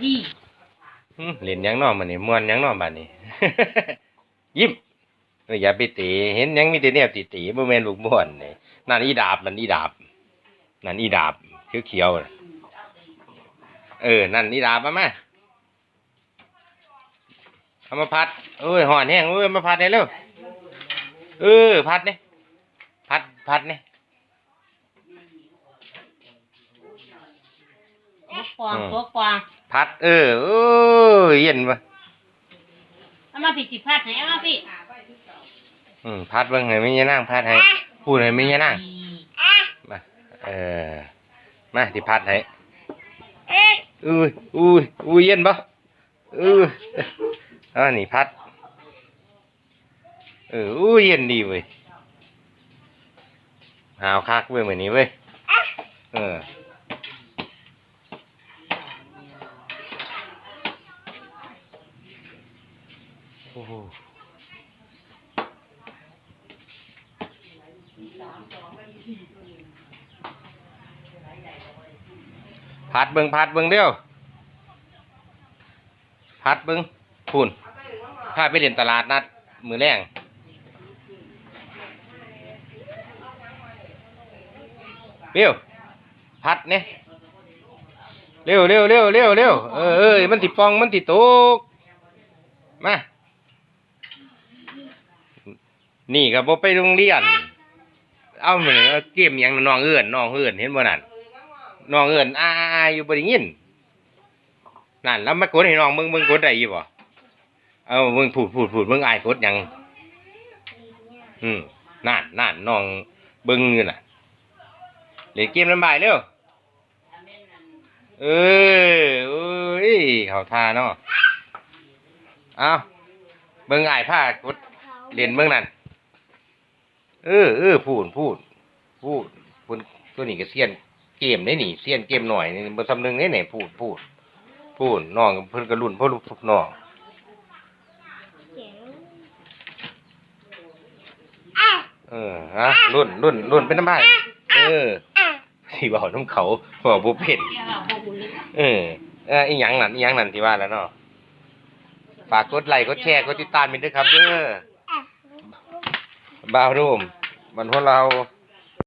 พี่หึเล่นหยังน้อมันนี่ม่วนหยังน้อบัดนี้ ยิ้มเอ้ยอย่าไปตีเห็นหยังมีแต่แนวตีๆบ่แม่นลูกม่วนนี่นั่นอีดาบนั่นอีดาบ นั่นอีดาบเขียวๆน่ะเออ นั่นอีดาบมามาเอามาพัดเอ้ยห่อนแห้งเอ้ยมาพัดให้เร็วเออพัดนี่พัดพัดนี่ตัวกวางตัวกวาง พัด เออโอ้ยเย็นวะเอามาพี่สิพัดไหนเอามาพี่อืมพัดเบิ่งให้แม่ย่านางพัดให้พูดให้แม่ย่านางพี่มาเออมาที่พัดให้อุ้ยอุ้ยอุ้ยเย็นปะอุ้ยอ่านี่พัดเอออุ้ยเย็นดีเว้ยหาวคักเว้ยเหมือนนี้เว้ยเออ โอ้โหพัดเบิงพัดเบิงเดียวพัดเบิงพูนพาไปเล่นตลาดนัด มือแรงเร็วพัดเนี่ยเร็วเร็วเร็วเร็วเร็วเออเออมันติปองมันติตกมา นี่ก็บ่ไปโรงเรียน เอาเหมือนเกมยังน้องเอื้อนน้องเอื้อนเห็นบ่นั่นน้องเอื้อนอาออยู่บ่ได้ยินนั่นแล้วมากดให้น้องมึงมึงกดได้อยู่บ่เอามึงพูดพูดพูดมึงอายกดยังอืมนั่นนั่นน้องเบิ่งอยู่น่ะเล่นเกมลำบายเร็วเออโอ้ยเขาทาเนาะเอาเบิ่งอายผ้ากดเรียนเบื้องนั้น เออเออพูดพูด พูดพูดตัวนี้ก็เสียนเกมได้หนิเสียนเกมหน่อยนี่บ่ทำนึงได้ไหนพูดพูด พูดน้องเพิ่นก็รุ่นพ่อลูกน้องเออฮะรุ่นรุ่นรุ่นเป็นน้ำบ้าเออที่บอกน้ำเขาบอกบ่เป็นเดี๋ยวเราบอกคุณเลยเออเอออีหยังนั่นอีหยังนั่นที่ว่าแล้วเนาะฝากกดไลค์กดแชร์กดติดตามมินด้วยครับเด้อ บาวรูมมันพวกเรา